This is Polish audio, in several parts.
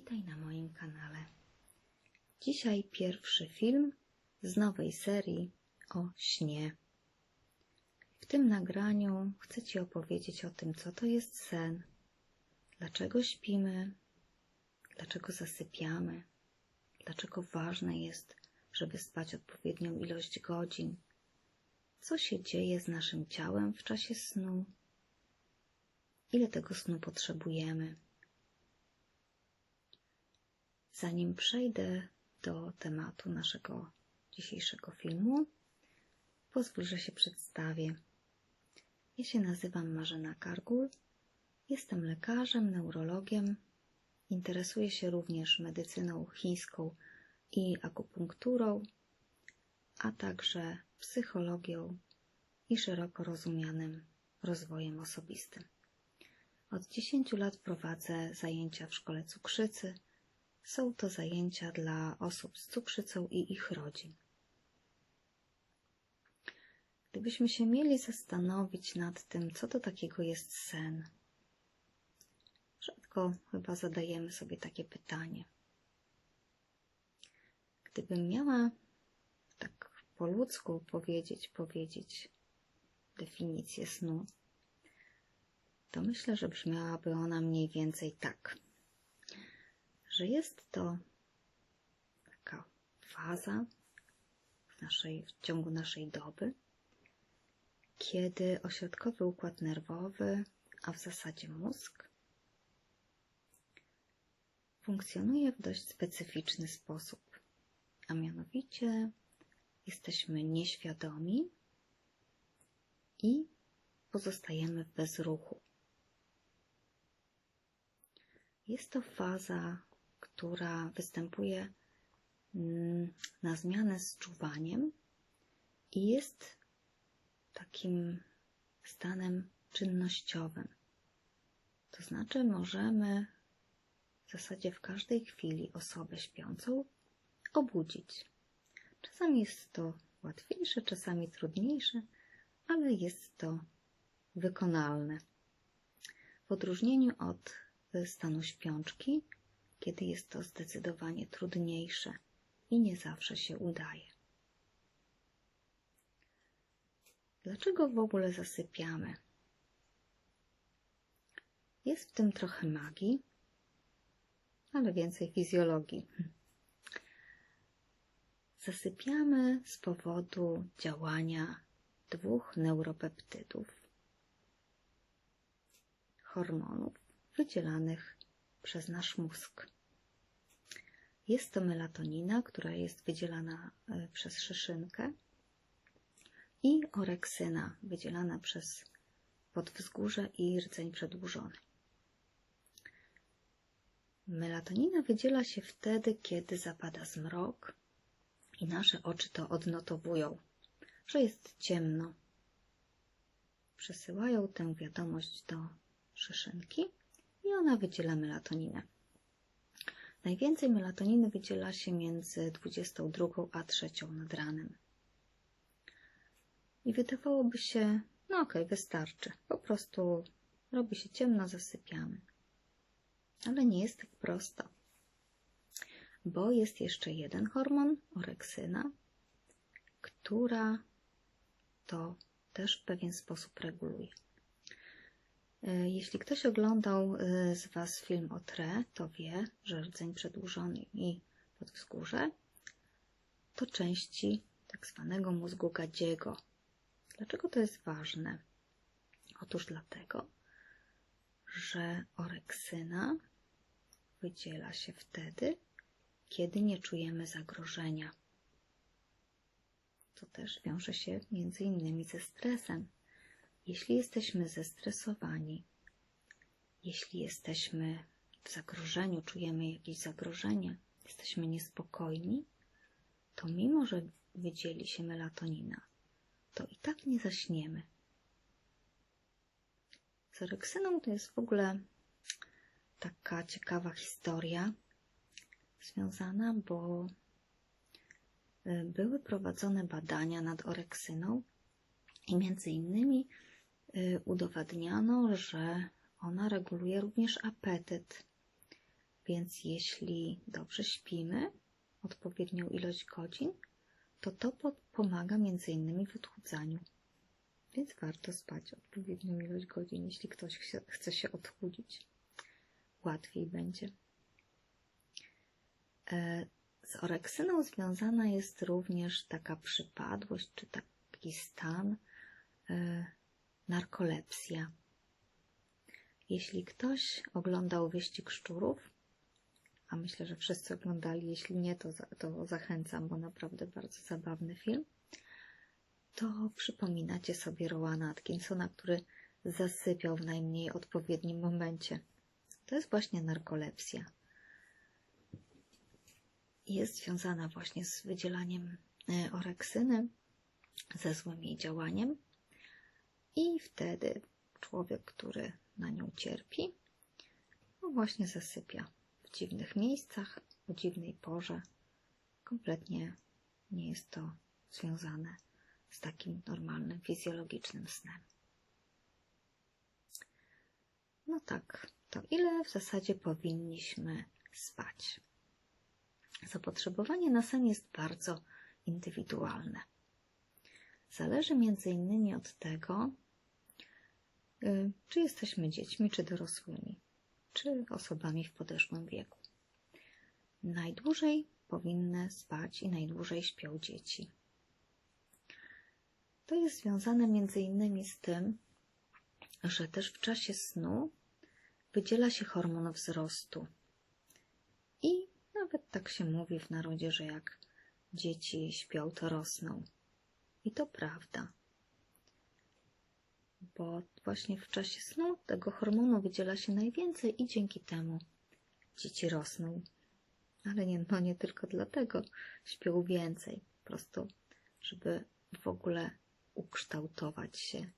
Witaj na moim kanale. Dzisiaj pierwszy film z nowej serii o śnie. W tym nagraniu chcę Ci opowiedzieć o tym, co to jest sen, dlaczego śpimy, dlaczego zasypiamy, dlaczego ważne jest, żeby spać odpowiednią ilość godzin, co się dzieje z naszym ciałem w czasie snu, ile tego snu potrzebujemy. Zanim przejdę do tematu naszego dzisiejszego filmu, pozwól, że się przedstawię. Ja się nazywam Marzena Kargul, jestem lekarzem, neurologiem, interesuję się również medycyną chińską i akupunkturą, a także psychologią i szeroko rozumianym rozwojem osobistym. Od 10 lat prowadzę zajęcia w szkole cukrzycy. Są to zajęcia dla osób z cukrzycą i ich rodzin. Gdybyśmy się mieli zastanowić nad tym, co to takiego jest sen, rzadko chyba zadajemy sobie takie pytanie. Gdybym miała tak po ludzku powiedzieć, powiedzieć definicję snu, to myślę, że brzmiałaby ona mniej więcej tak, że jest to taka faza w, naszej, w ciągu naszej doby, kiedy ośrodkowy układ nerwowy, a w zasadzie mózg, funkcjonuje w dość specyficzny sposób, a mianowicie jesteśmy nieświadomi i pozostajemy w bezruchu. Jest to faza, która występuje mm, na zmianę z czuwaniem i jest takim stanem czynnościowym. To znaczy, możemy w zasadzie w każdej chwili osobę śpiącą obudzić. Czasami jest to łatwiejsze, czasami trudniejsze, ale jest to wykonalne. W odróżnieniu od stanu śpiączki, kiedy jest to zdecydowanie trudniejsze i nie zawsze się udaje. Dlaczego w ogóle zasypiamy? Jest w tym trochę magii, ale więcej fizjologii. Zasypiamy z powodu działania dwóch neuropeptydów, hormonów wydzielanych przez nasz mózg. Jest to melatonina, która jest wydzielana e, przez szyszynkę i oreksyna wydzielana przez podwzgórze i rdzeń przedłużony. Melatonina wydziela się wtedy, kiedy zapada zmrok i nasze oczy to odnotowują, że jest ciemno. Przesyłają tę wiadomość do szyszynki i ona wydziela melatoninę. Najwięcej melatoniny wydziela się między 22 a 3 nad ranem. I wydawałoby się, no okej, okay, wystarczy. Po prostu robi się ciemno, zasypiamy. Ale nie jest tak prosto. Bo jest jeszcze jeden hormon, oreksyna, która to też w pewien sposób reguluje. E, jeśli ktoś oglądał e, z Was film o tre, to wie, że rdzeń przedłużony i podwzgórze to części tak zwanego mózgu gadziego. Dlaczego to jest ważne? Otóż dlatego, że oreksyna wydziela się wtedy, kiedy nie czujemy zagrożenia. To też wiąże się między innymi ze stresem. Jeśli jesteśmy zestresowani, jeśli jesteśmy w zagrożeniu, czujemy jakieś zagrożenie, jesteśmy niespokojni, to mimo, że wydzieli się melatonina, to i tak nie zaśniemy. Z to jest w ogóle taka ciekawa historia związana, bo y, były prowadzone badania nad oreksyną i między innymi udowadniano, że ona reguluje również apetyt. Więc jeśli dobrze śpimy, odpowiednią ilość godzin, to to po- pomaga innymi w odchudzaniu. Więc warto spać odpowiednią ilość godzin, jeśli ktoś chce, chce się odchudzić. Łatwiej będzie. E, Z oreksyną związana jest również taka przypadłość, czy taki stan e, narkolepsja. Jeśli ktoś oglądał wyścig szczurów, a myślę, że wszyscy oglądali, jeśli nie, to, to zachęcam, bo naprawdę bardzo zabawny film, to przypominacie sobie Rowana Atkinsona, który zasypiał w najmniej odpowiednim momencie. To jest właśnie narkolepsja. Jest związana właśnie z wydzielaniem e, oreksyny, ze złym jej działaniem i wtedy człowiek, który na nią cierpi, no właśnie zasypia w dziwnych miejscach, o dziwnej porze. Kompletnie nie jest to związane z takim normalnym, fizjologicznym snem. No tak, to ile w zasadzie powinniśmy spać? Zapotrzebowanie na sen jest bardzo indywidualne. Zależy między innymi od tego, czy jesteśmy dziećmi, czy dorosłymi, czy osobami w podeszłym wieku. Najdłużej powinny spać i najdłużej śpią dzieci. To jest związane między innymi z tym, że też w czasie snu wydziela się hormon wzrostu. I nawet tak się mówi w narodzie, że jak dzieci śpią, to rosną. I to prawda. Bo właśnie w czasie snu tego hormonu wydziela się najwięcej i dzięki temu dzieci rosną. Ale nie, no nie tylko dlatego śpią więcej. Po prostu, żeby w ogóle ukształtować się,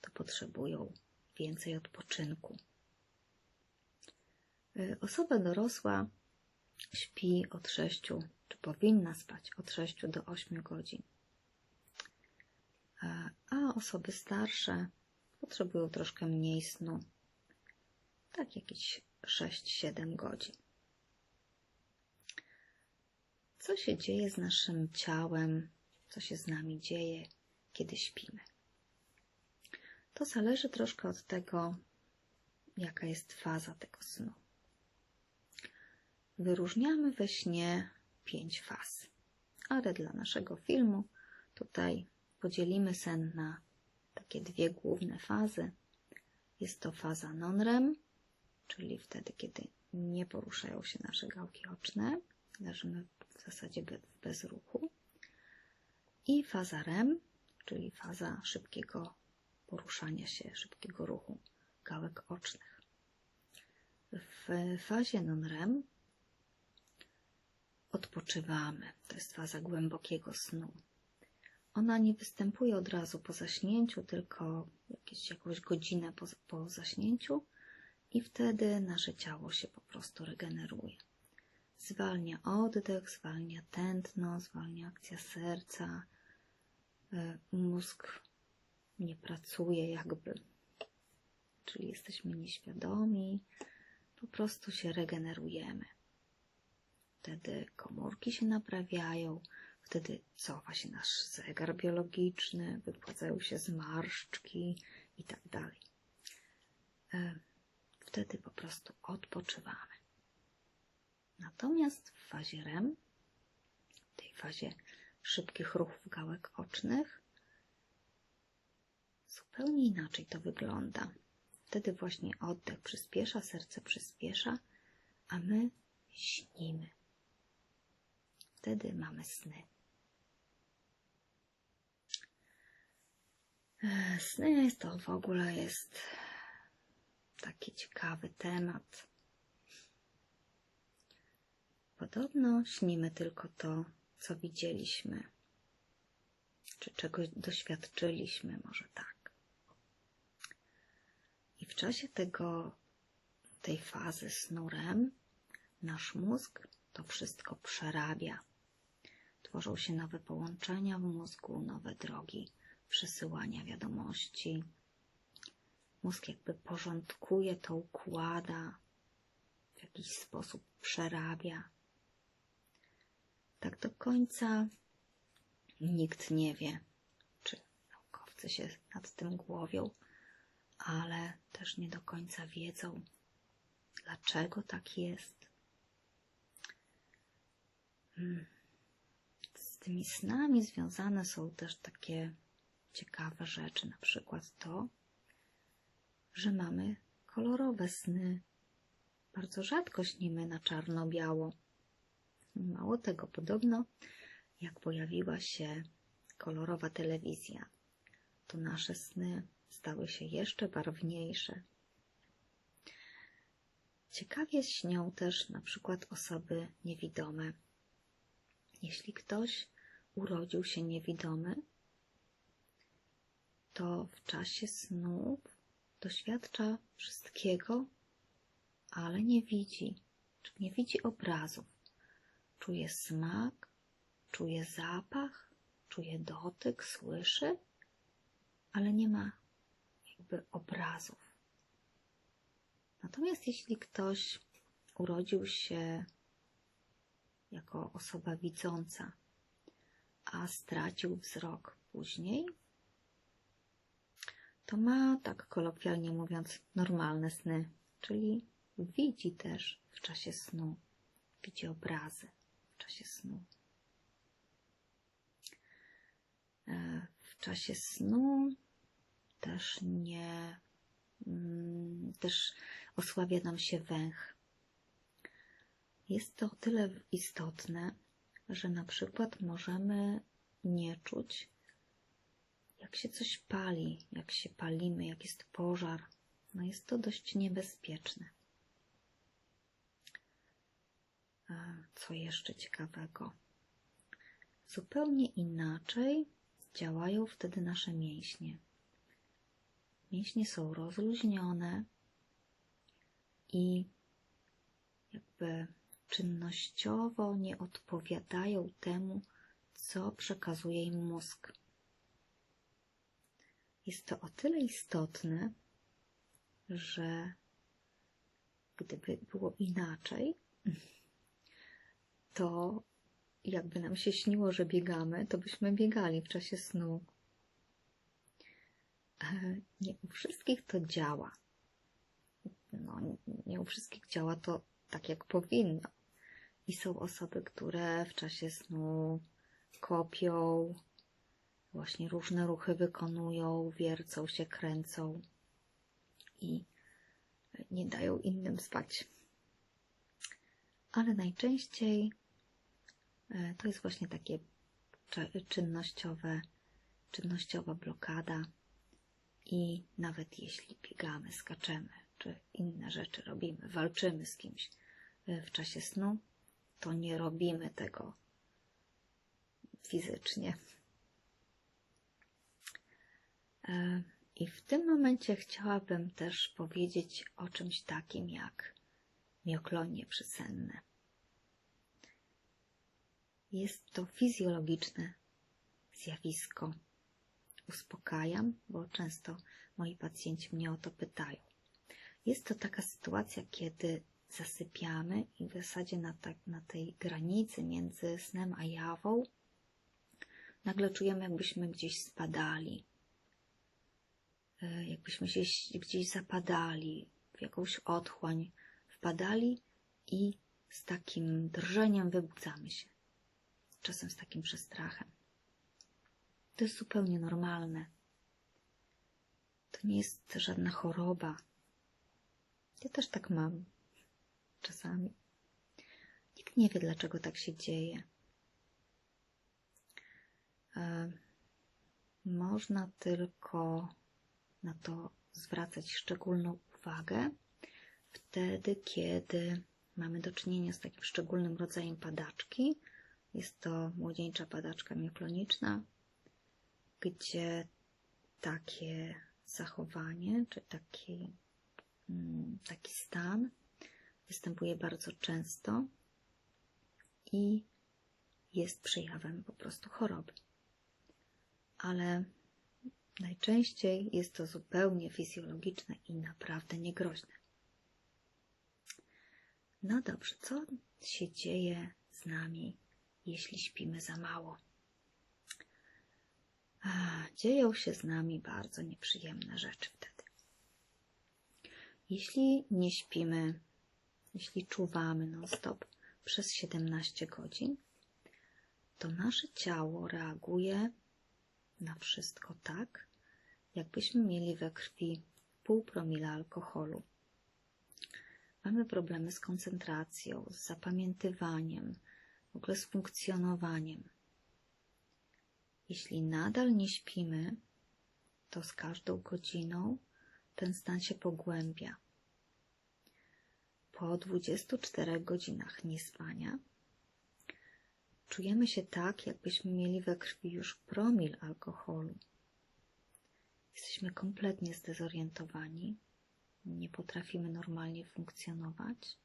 to potrzebują więcej odpoczynku. Y, Osoba dorosła śpi od 6, czy powinna spać od 6 do 8 godzin. A- A osoby starsze potrzebują troszkę mniej snu, tak jakieś 6-7 godzin. Co się dzieje z naszym ciałem, co się z nami dzieje, kiedy śpimy? To zależy troszkę od tego, jaka jest faza tego snu. Wyróżniamy we śnie pięć faz, ale dla naszego filmu tutaj podzielimy sen na takie dwie główne fazy. Jest to faza non-REM, czyli wtedy, kiedy nie poruszają się nasze gałki oczne, leżymy w zasadzie be- w bezruchu. I faza REM, czyli faza szybkiego poruszania się, szybkiego ruchu gałek ocznych. W fazie non-REM odpoczywamy. To jest faza głębokiego snu. Ona nie występuje od razu po zaśnięciu, tylko jakieś, jakąś godzinę po, po zaśnięciu i wtedy nasze ciało się po prostu regeneruje. Zwalnia oddech, zwalnia tętno, zwalnia akcja serca, e, mózg nie pracuje jakby, czyli jesteśmy nieświadomi, po prostu się regenerujemy. Wtedy komórki się naprawiają, wtedy cofa się nasz zegar biologiczny, wypłacają się zmarszczki i tak dalej. E, Wtedy po prostu odpoczywamy. Natomiast w fazie REM, w tej fazie szybkich ruchów gałek ocznych, zupełnie inaczej to wygląda. Wtedy właśnie oddech przyspiesza, serce przyspiesza, a my śnimy. Wtedy mamy sny. Sny to w ogóle jest taki ciekawy temat. Podobno śnimy tylko to, co widzieliśmy, czy czegoś doświadczyliśmy, może tak. I w czasie tego, tej fazy snu REM, nasz mózg to wszystko przerabia. Tworzą się nowe połączenia w mózgu, nowe drogi przesyłania wiadomości. Mózg jakby porządkuje to, układa w jakiś sposób przerabia. Tak do końca nikt nie wie, czy naukowcy się nad tym głowią, ale też nie do końca wiedzą, dlaczego tak jest. Hmm. Z tymi snami związane są też takie ciekawe rzeczy, na przykład to, że mamy kolorowe sny. Bardzo rzadko śnimy na czarno-biało. Mało tego, podobno jak pojawiła się kolorowa telewizja, to nasze sny stały się jeszcze barwniejsze. Ciekawie śnią też na przykład osoby niewidome. Jeśli ktoś urodził się niewidomy, to w czasie snów doświadcza wszystkiego, ale nie widzi, czy nie widzi obrazów. Czuje smak, czuje zapach, czuje dotyk, słyszy, ale nie ma jakby obrazów. Natomiast jeśli ktoś urodził się jako osoba widząca, a stracił wzrok później, to ma, tak kolokwialnie mówiąc, normalne sny, czyli widzi też w czasie snu, widzi obrazy w czasie snu. E, w czasie snu też nie, mm, też osłabia nam się węch. Jest to o tyle istotne, że na przykład możemy nie czuć jak się coś pali, jak się palimy, jak jest pożar, no jest to dość niebezpieczne. Co jeszcze ciekawego? Zupełnie inaczej działają wtedy nasze mięśnie. Mięśnie są rozluźnione i jakby czynnościowo nie odpowiadają temu, co przekazuje im mózg. Jest to o tyle istotne, że gdyby było inaczej, to jakby nam się śniło, że biegamy, to byśmy biegali w czasie snu. Nie u wszystkich to działa. No, nie u wszystkich działa to tak, jak powinno. I są osoby, które w czasie snu kopią, właśnie różne ruchy wykonują, wiercą się, kręcą i nie dają innym spać. Ale najczęściej e, to jest właśnie takie czynnościowe, czynnościowa blokada i nawet jeśli biegamy, skaczemy, czy inne rzeczy robimy, walczymy z kimś e, w czasie snu, to nie robimy tego fizycznie, I w tym momencie chciałabym też powiedzieć o czymś takim jak mioklonie przysenne. Jest to fizjologiczne zjawisko. Uspokajam, bo często moi pacjenci mnie o to pytają. Jest to taka sytuacja, kiedy zasypiamy i w zasadzie na, tak, na tej granicy między snem a jawą nagle czujemy, jakbyśmy gdzieś spadali, E, jakbyśmy się gdzieś zapadali, w jakąś otchłań wpadali i z takim drżeniem wybudzamy się. Czasem z takim przestrachem. To jest zupełnie normalne. To nie jest żadna choroba. Ja też tak mam. Czasami. Nikt nie wie, dlaczego tak się dzieje. E, można tylko na to zwracać szczególną uwagę wtedy, kiedy mamy do czynienia z takim szczególnym rodzajem padaczki. Jest to młodzieńcza padaczka miokloniczna, gdzie takie zachowanie, czy taki, mm, taki stan występuje bardzo często i jest przejawem po prostu choroby. Ale Najczęściej jest to zupełnie fizjologiczne i naprawdę niegroźne. No dobrze, co się dzieje z nami, jeśli śpimy za mało? Dzieją się z nami bardzo nieprzyjemne rzeczy wtedy. Jeśli nie śpimy, jeśli czuwamy non-stop przez 17 godzin, to nasze ciało reaguje na wszystko tak, jakbyśmy mieli we krwi pół promila alkoholu. Mamy problemy z koncentracją, z zapamiętywaniem, w ogóle z funkcjonowaniem. Jeśli nadal nie śpimy, to z każdą godziną ten stan się pogłębia. Po 24 godzinach niespania czujemy się tak, jakbyśmy mieli we krwi już promil alkoholu. Jesteśmy kompletnie zdezorientowani, nie potrafimy normalnie funkcjonować,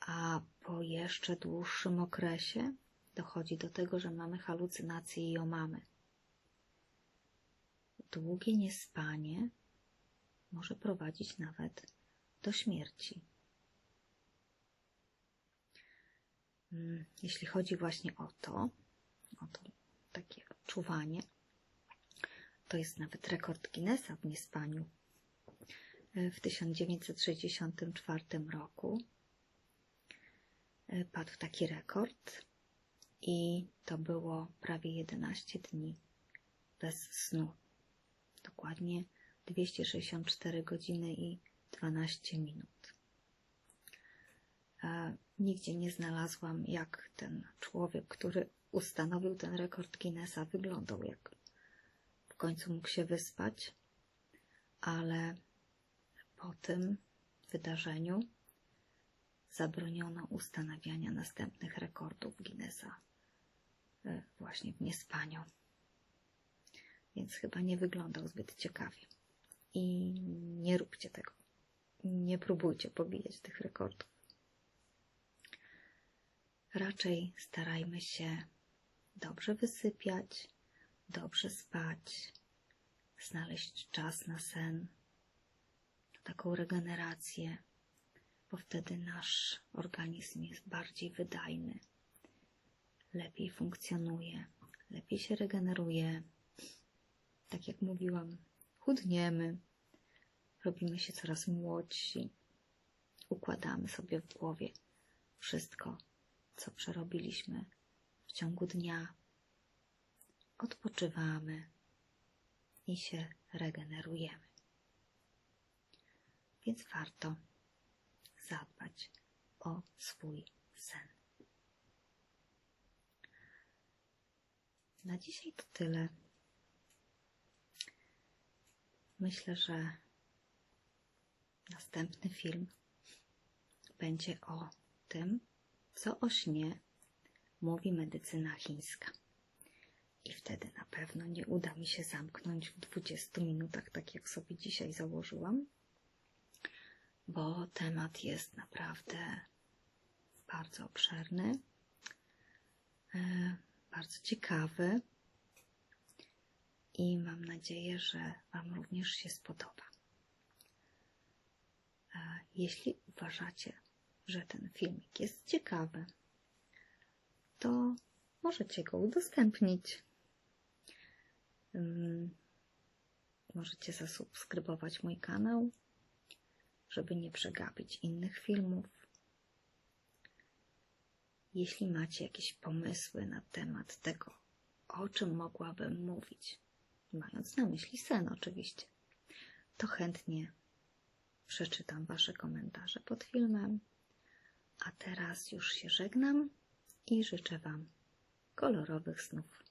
a po jeszcze dłuższym okresie dochodzi do tego, że mamy halucynacje i omamy. Długie niespanie może prowadzić nawet do śmierci. Mm, jeśli chodzi właśnie o to, o to takie czuwanie, to jest nawet rekord Guinnessa w niespaniu. W 1964 roku e, padł taki rekord i to było prawie 11 dni bez snu. Dokładnie 264 godziny i 12 minut. E, nigdzie nie znalazłam, jak ten człowiek, który ustanowił ten rekord Guinnessa, wyglądał, jak końcu mógł się wyspać, ale po tym wydarzeniu zabroniono ustanawiania następnych rekordów Guinnessa e, właśnie w niespaniu. Więc chyba nie wyglądał zbyt ciekawie. I nie róbcie tego. Nie próbujcie pobijać tych rekordów. Raczej starajmy się dobrze wysypiać, dobrze spać, znaleźć czas na sen, na taką regenerację, bo wtedy nasz organizm jest bardziej wydajny, lepiej funkcjonuje, lepiej się regeneruje. Tak jak mówiłam, chudniemy, robimy się coraz młodsi, układamy sobie w głowie wszystko, co przerobiliśmy w ciągu dnia. Odpoczywamy i się regenerujemy. Więc warto zadbać o swój sen. Na dzisiaj to tyle. Myślę, że następny film będzie o tym, co o śnie mówi medycyna chińska. I wtedy na pewno nie uda mi się zamknąć w 20 minutach, tak jak sobie dzisiaj założyłam, bo temat jest naprawdę bardzo obszerny, e, bardzo ciekawy i mam nadzieję, że Wam również się spodoba. E, jeśli uważacie, że ten filmik jest ciekawy, to możecie go udostępnić. Możecie zasubskrybować mój kanał, żeby nie przegapić innych filmów. Jeśli macie jakieś pomysły na temat tego, o czym mogłabym mówić, mając na myśli sen oczywiście, to chętnie przeczytam Wasze komentarze pod filmem. A teraz już się żegnam i życzę Wam kolorowych snów.